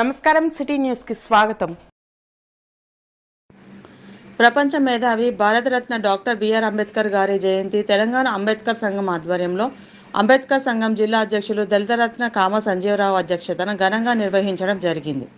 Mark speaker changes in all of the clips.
Speaker 1: నమస్కారం సిటీ న్యూస్కి స్వాగతం. ప్రపంచ మేధావి భారతరత్న డాక్టర్ బిఆర్ అంబేద్కర్ గారి జయంతి తెలంగాణ అంబేద్కర్ సంఘం ఆధ్వర్యంలో అంబేద్కర్ సంఘం జిల్లా అధ్యక్షులు దళితరత్న కామ సంజీవరావు అధ్యక్షతన ఘనంగా నిర్వహించడం జరిగింది.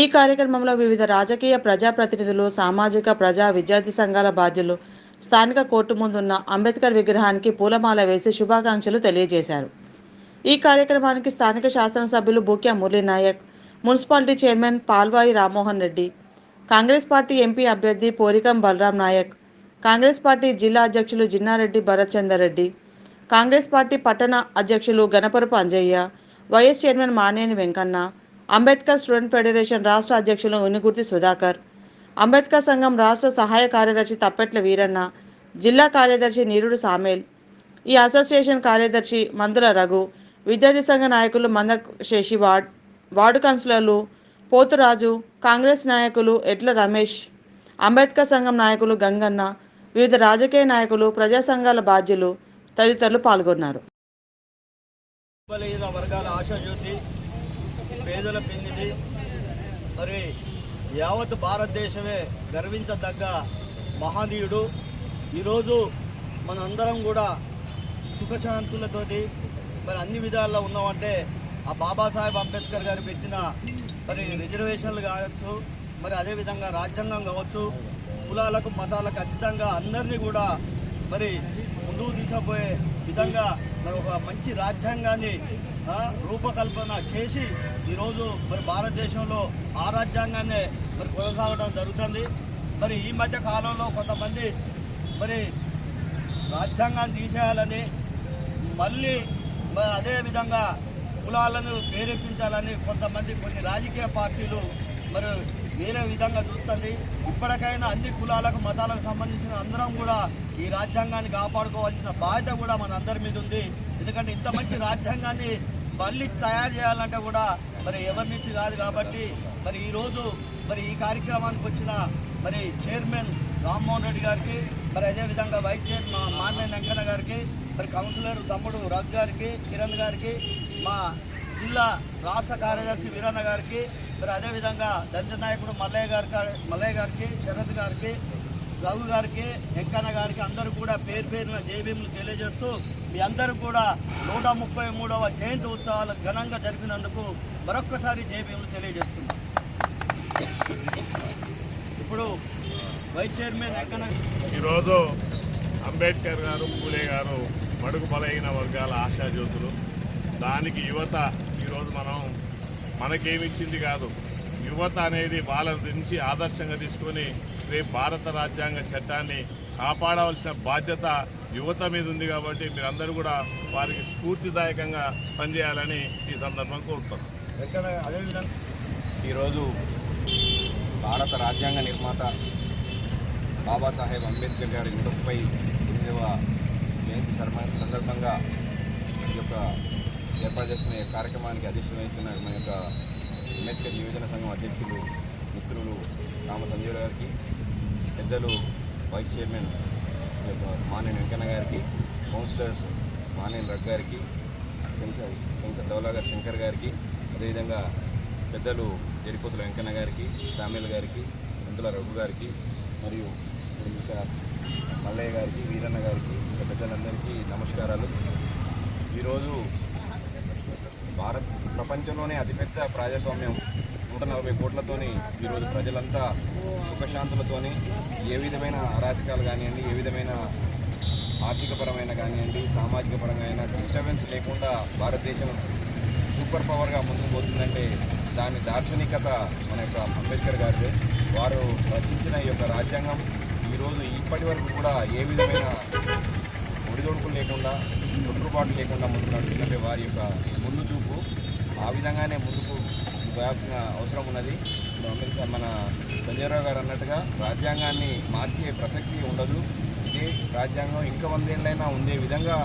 Speaker 1: ఈ కార్యక్రమంలో వివిధ రాజకీయ ప్రజాప్రతినిధులు సామాజిక ప్రజా విద్యార్థి సంఘాల బాధ్యులు స్థానిక కోర్టు ముందున్న అంబేద్కర్ విగ్రహానికి పూలమాల వేసి శుభాకాంక్షలు తెలియజేశారు. ఈ కార్యక్రమానికి స్థానిక శాసనసభ్యులు Bookya Murali Naik municipality chairman Palvai Rammohan Reddy Congress party MP అభ్యర్థి పోరికం బలరాం నాయక్ కాంగ్రెస్ పార్టీ జిల్లా అధ్యక్షులు జిన్నారెడ్డి భరత్చందర్ రెడ్డి కాంగ్రెస్ పార్టీ పట్టణ అధ్యక్షులు Ganaparapu Anjaiah vice chairman Maneni Venkanna Ambedkar student federation రాష్ట్ర అధ్యక్షులు ఉనిగుర్తి సుధాకర్ అంబేద్కర్ సంఘం రాష్ట్ర సహాయ కార్యదర్శి తప్పెట్ల వీరన్న జిల్లా కార్యదర్శి నీరుడు సామేల్ ఈ అసోసియేషన్ కార్యదర్శి మందుల రఘు విద్యార్థి సంఘ నాయకులు మంద శేషివాడ్ వార్డు కౌన్సిలర్లు పోతురాజు కాంగ్రెస్ నాయకులు ఎట్ల రమేష్ అంబేద్కర్ సంఘం నాయకులు గంగన్న వివిధ రాజకీయ నాయకులు ప్రజా సంఘాల బాధ్యులు తదితరులు పాల్గొన్నారు.
Speaker 2: వర్గాల ఆశాజ్యోతి పేదల పెన్నిది మరి యావత్ భారతదేశమే గర్వించదగ్గ మహనీయుడు. ఈరోజు మనందరం కూడా సుఖశాంతులతోటి మరి అన్ని విధాల్లో ఉన్నామంటే ఆ బాబాసాహెబ్ అంబేద్కర్ గారు పెట్టిన మరి రిజర్వేషన్లు కావచ్చు మరి అదేవిధంగా రాజ్యాంగం కావచ్చు కులాలకు మతాలకు అతీతంగా అందరినీ కూడా మరి ముందుకు తీసుకుపోయే విధంగా మరి ఒక మంచి రాజ్యాంగాన్ని రూపకల్పన చేసి ఈరోజు మరి భారతదేశంలో ఆ రాజ్యాంగాన్నే మరి కొనసాగడం జరుగుతుంది. మరి ఈ మధ్య కాలంలో కొంతమంది మరి రాజ్యాంగాన్ని తీసేయాలని మళ్ళీ మ- అదే విధంగా కులాలను ప్రేరేపించాలని కొంతమంది కొన్ని రాజకీయ పార్టీలు మరి వేరే విధంగా చూస్తుంది. ఇప్పటికైనా అన్ని కులాలకు మతాలకు సంబంధించిన అందరం కూడా ఈ రాజ్యాంగాన్ని కాపాడుకోవాల్సిన బాధ్యత కూడా మన అందరి మీద ఉంది. ఎందుకంటే ఇంత మంచి రాజ్యాంగాన్ని మళ్ళీ తయారు చేయాలంటే కూడా మరి ఎవరి నుంచి కాదు కాబట్టి మరి ఈరోజు మరి ఈ కార్యక్రమానికి వచ్చిన మరి చైర్మన్ రామ్మోహన్ రెడ్డి గారికి మరి అదేవిధంగా వైస్ చైర్మన్ మాన్య వెంకన్న గారికి మరి కౌన్సిలర్ తమ్ముడు రఘు గారికి కిరణ్ గారికి మా జిల్లా రాష్ట్ర కార్యదర్శి వీరన్న గారికి మరి అదేవిధంగా దంత నాయకుడు మల్లయ్య గారి మల్లయ్య గారికి శరత్ గారికి రఘు గారికి వెంకన్న గారికి అందరూ కూడా పేరు పేరున జేబీములు తెలియజేస్తూ మీ అందరూ కూడా నూట ముప్పై మూడవ జయంతి ఉత్సవాలు ఘనంగా జరిపినందుకు మరొక్కసారి జేబీములు తెలియజేస్తున్నాం. ఇప్పుడు వైస్ చైర్మన్ వెంకన్న
Speaker 3: ఈరోజు అంబేద్కర్ గారు పూలే గారు మడుగు బలైన వర్గాల ఆశాజ్యోతులు. దానికి యువత ఈరోజు మనం మనకేమిచ్చింది కాదు. యువత అనేది వాళ్ళ నుంచి ఆదర్శంగా తీసుకొని రేపు భారత రాజ్యాంగ చట్టాన్ని కాపాడవలసిన బాధ్యత యువత మీద ఉంది కాబట్టి మీరందరూ కూడా వారికి స్ఫూర్తిదాయకంగా పనిచేయాలని ఈ సందర్భంగా కోరుతున్నాను
Speaker 2: వెంకన్న అదేవిధంగా
Speaker 4: ఈరోజు భారత రాజ్యాంగ నిర్మాత బాబాసాహెబ్ అంబేద్కర్ గారి నూట ముప్పై తొమ్మిదవ జయంతి సందర్భంగా ఈ యొక్క ఏర్పాటు చేసిన కార్యక్రమానికి అధ్యక్షత వహిస్తున్న మన యొక్క అంబేద్కర్ యువజన సంఘం అధ్యక్షులు మిత్రులు రామ సంజీవ్ గారికి పెద్దలు వైస్ చైర్మన్ మానేని వెంకన్న గారికి కౌన్సిలర్స్ మానేని రగ్ గారికి శంకర్ శంకర్ గారు శంకర్ గారికి అదేవిధంగా పెద్దలు జరిపోతుల వెంకన్న గారికి సామ్యుల్ గారికి అందుల రఘు గారికి మరియు ఇంకా మల్లయ్య గారికి వీరన్న గారికి ఇంకా పెద్దలందరికీ నమస్కారాలు. ఈరోజు భారత్ ప్రపంచంలోనే అతిపెద్ద ప్రజాస్వామ్యం. నూట నలభై కోట్లతోని ఈరోజు ప్రజలంతా సుఖశాంతులతోని ఏ విధమైన అరాచకాలు కానివ్వండి ఏ విధమైన ఆర్థికపరమైన కానివ్వండి సామాజిక పరంగా అయినా డిస్టర్బెన్స్ లేకుండా భారతదేశం సూపర్ పవర్గా ముందుకు పోతుందంటే దాని దార్శనికత మన యొక్క అంబేద్కర్ గారిదే. వారు రచించిన ఈ యొక్క రాజ్యాంగం ఈరోజు ఇప్పటి వరకు కూడా ఏ విధమైన ఒడిదొడుకులు లేకుండా తొట్టుబాటు లేకుండా ముందు నడుస్తుందంటే వారి యొక్క ముందు చూపు ఆ విధంగానే ముందుకు పోయాల్సిన అవసరం ఉన్నది. ఇప్పుడు అమెరికా మన సంజయరావు గారు అన్నట్టుగా రాజ్యాంగాన్ని మార్చే ప్రసక్తి ఉండదు. ఇదే రాజ్యాంగం ఇంకా వందేళ్ళైనా ఉండే విధంగా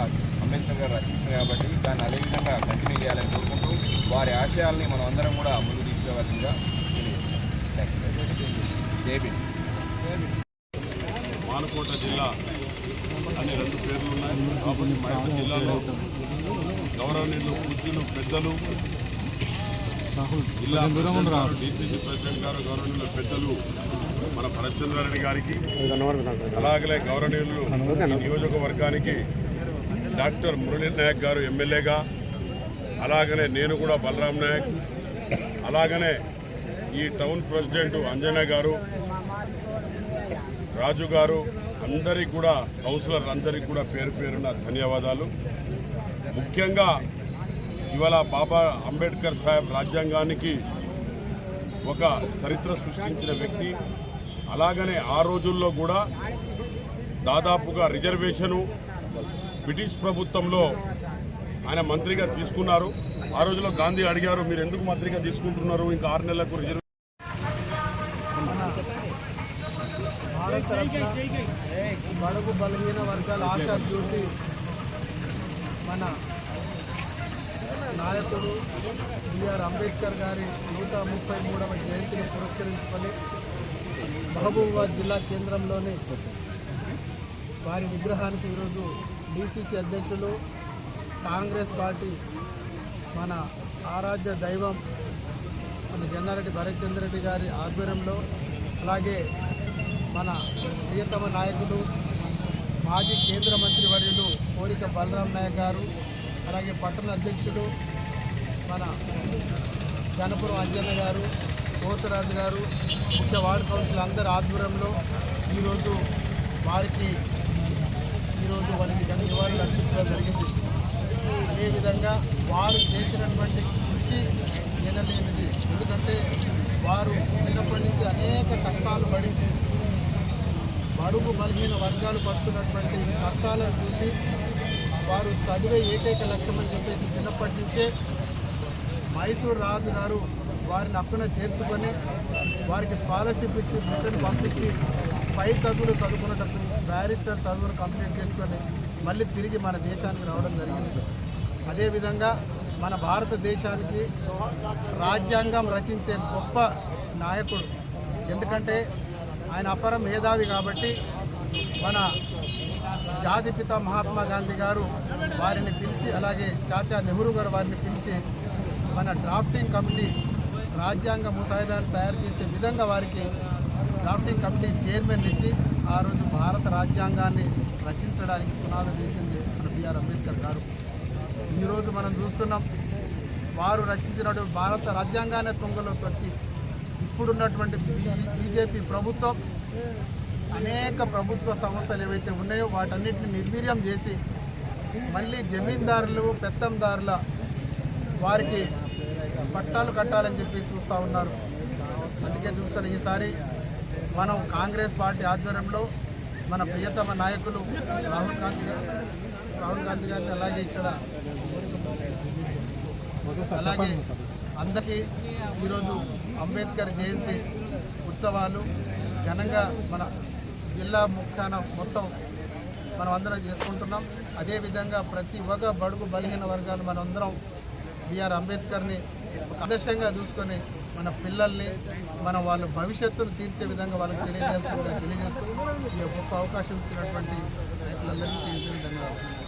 Speaker 4: అంబేద్కర్ గారు రచించారు కాబట్టి దాన్ని అదే విధంగా కంటిన్యూ చేయాలని కోరుకుంటూ వారి ఆశయాల్ని మనం అందరం కూడా ముందుకు తీసుకురావాల్సిందిగా జేబీ
Speaker 3: మానుకోట జిల్లా అని రెండు పేర్లు ఉన్నాయి. కాబట్టి మా యొక్క జిల్లాలో గౌరవనీయులు పూజ్యులు పెద్దలు
Speaker 5: జిల్లా డిసిసి ప్రెసిడెంట్ గారు గౌరవనీయులు పెద్దలు మన భరత్చంద్రారెడ్డి గారికి అలాగే గౌరవనీయులు నియోజకవర్గానికి డాక్టర్ మురళీ నాయక్ గారు ఎమ్మెల్యేగా అలాగనే నేను కూడా బలరాం నాయక్ అలాగనే ఈ టౌన్ ప్రెసిడెంట్ అంజనా గారు రాజు గారు అందరికి కూడా కౌన్సిలర్ అందరికి కూడా పేరు పేరున ధన్యవాదాలు. ముఖ్యంగా ఇవాళ బాబా అంబేద్కర్ సాహెబ్ రాజ్యాంగానికి ఒక చరిత్ర సృష్టించిన వ్యక్తి. అలాగనే ఆ రోజుల్లో కూడా దాదాపుగా రిజర్వేషను బ్రిటిష్ ప్రభుత్వంలో ఆయన మంత్రిగా తీసుకున్నారు. ఆ రోజుల్లో గాంధీ అడిగారు మీరు ఎందుకు మంత్రిగా తీసుకుంటున్నారు? ఇంకా ఆరు నెలలకు రిజర్వ్
Speaker 6: భారత రత్న బడుగు బలహీన వర్గాల ఆశా జ్యోతి మన నాయకుడు బిఆర్ అంబేద్కర్ గారి నూట ముప్పై మూడవ జయంతిని పురస్కరించుకొని మహబూబాబాద్ జిల్లా కేంద్రంలోని వారి విగ్రహానికి ఈరోజు డిసిసి అధ్యక్షులు కాంగ్రెస్ పార్టీ మన ఆరాధ్య దైవం మన జన్నారెడ్డి భరత్చంద్రెడ్డి గారి ఆధ్వర్యంలో అలాగే మన ప్రియతమ నాయకుడు మాజీ కేంద్ర మంత్రి వర్యులు కోరిక బలరాం నాయక్ గారు అలాగే పట్టణ అధ్యక్షుడు మన గణపురం అంజన్న గారు కోతరాజు గారు ముఖ్య వార్డు కౌన్సిల్ అందరి ఆధ్వర్యంలో ఈరోజు వారికి ఈరోజు వారికి ఘన నివాళులు అర్పించడం జరిగింది. అదేవిధంగా వారు చేసినటువంటి కృషి ఎనలేనిది ఎందుకంటే వారు చిన్నప్పటి నుంచి అనేక కష్టాలు పడి బడుగు బలహీన వర్గాలు పడుతున్నటువంటి కష్టాలను చూసి వారు చదివే ఏకైక లక్ష్యం అని చెప్పేసి చిన్నప్పటి నుంచే మైసూరు రాజు గారు వారిని అక్కున చేర్చుకొని వారికి స్కాలర్షిప్ ఇచ్చి బ్రిటన్ పంపించి పై చదువులు చదువుకున్నటప్పుడు బ్యారిస్టర్ చదువును కంప్లీట్ చేసుకొని మళ్ళీ తిరిగి మన దేశానికి రావడం జరిగింది. అదేవిధంగా మన భారతదేశానికి రాజ్యాంగం రచించే గొప్ప నాయకుడు. ఎందుకంటే ఆయన అపర మేధావి కాబట్టి మన జాతిపిత మహాత్మా గాంధీ గారు వారిని పిలిచి అలాగే చాచా నెహ్రూ గారు వారిని పిలిచి మన డ్రాఫ్టింగ్ కమిటీ రాజ్యాంగ ముసాయిదాన్ని తయారు చేసే విధంగా వారికి డ్రాఫ్టింగ్ కమిటీ చైర్మన్ ఇచ్చి ఆ రోజు భారత రాజ్యాంగాన్ని రచించడానికి పునాది వేసింది మన బిఆర్ అంబేద్కర్ గారు. ఈరోజు మనం చూస్తున్నాం వారు రచించినటువంటి భారత రాజ్యాంగాన్ని తొంగలో తొక్కి ఇప్పుడున్నటువంటి బీజేపీ ప్రభుత్వం అనేక ప్రభుత్వ సంస్థలు ఏవైతే ఉన్నాయో వాటన్నిటిని నిర్వీర్యం చేసి మళ్ళీ జమీందారులు పెత్తందారుల వారికి పట్టాలు కట్టాలని చెప్పి చూస్తూ ఉన్నారు. అందుకే చూస్తారు ఈసారి మనం కాంగ్రెస్ పార్టీ ఆధ్వర్యంలో మన ప్రియతమ నాయకులు రాహుల్ గాంధీ గారు రాహుల్ గాంధీ గారిని అలాగే ఇక్కడ అలాగే అందరికీ ఈరోజు అంబేద్కర్ జయంతి ఉత్సవాలు ఘనంగా మన జిల్లా ముఖ్యాన మొత్తం మనం అందరం చేసుకుంటున్నాం. అదేవిధంగా ప్రతి ఒక్క బడుగు బలహీన వర్గాలు మనందరం అందరం బిఆర్ అంబేద్కర్ని ఆదర్శంగా చూసుకొని మన పిల్లల్ని మన వాళ్ళ భవిష్యత్తును తీర్చే విధంగా వాళ్ళకి తెలియజేస్తుందని తెలియజేస్తూ ఈ గొప్ప అవకాశం ఇచ్చినటువంటి రైతులందరికీ ధన్యవాదాలు